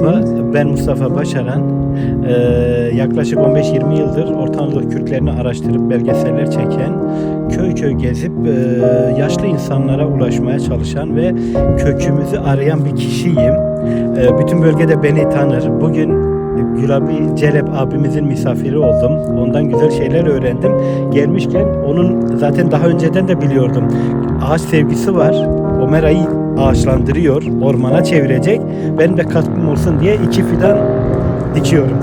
Merhaba, ben Mustafa Başaran. Ee, yaklaşık 15-20 yıldır Orta Anadolu Kürtlerini araştırıp belgeseller çeken, köy köy gezip e, yaşlı insanlara ulaşmaya çalışan ve kökümüzü arayan bir kişiyim. Ee, bütün bölgede beni tanır. Bugün Gülabi Celep abimizin misafiri oldum. Ondan güzel şeyler öğrendim. Gelmişken onun zaten daha önceden de biliyordum. Ağaç sevgisi var. O merayı ağaçlandırıyor, ormana çevirecek. Benim de katkım olsun diye iki fidan dikiyorum.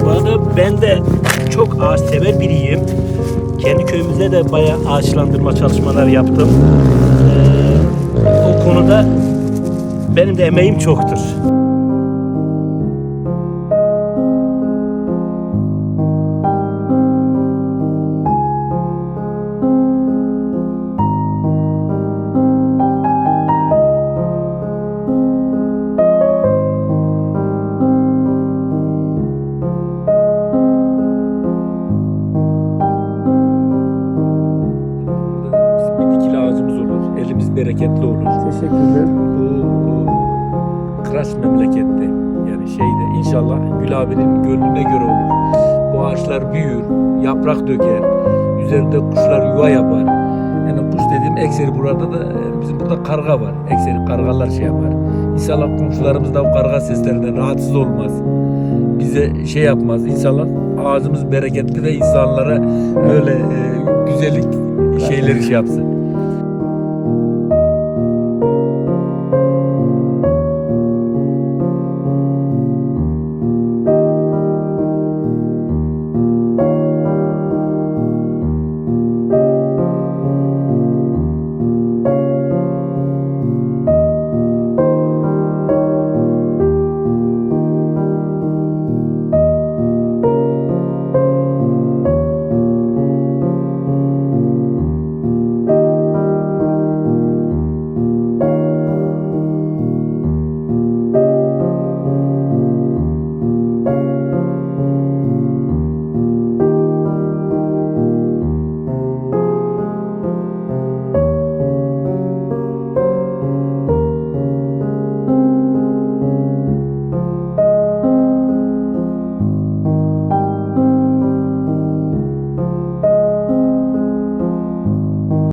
Bu arada ben de çok ağaç sever biriyim. Kendi köyümüzde de bayağı ağaçlandırma çalışmaları yaptım. Ee, o konuda benim de emeğim çoktur. Bereketli olur. Teşekkürler. Bu, bu Kıraç memlekette yani şeyde inşallah Gül abinin gönlüne göre olur. Bu ağaçlar büyür, yaprak döker. Üzerinde kuşlar yuva yapar. Yani kuş dediğim ekseri burada da bizim burada karga var. Ekseri kargalar şey yapar. İnşallah komşularımız da bu karga seslerinden rahatsız olmaz. Bize şey yapmaz. İnşallah ağacımız bereketli ve insanlara öyle e, güzellik şeyleri şey yapsın.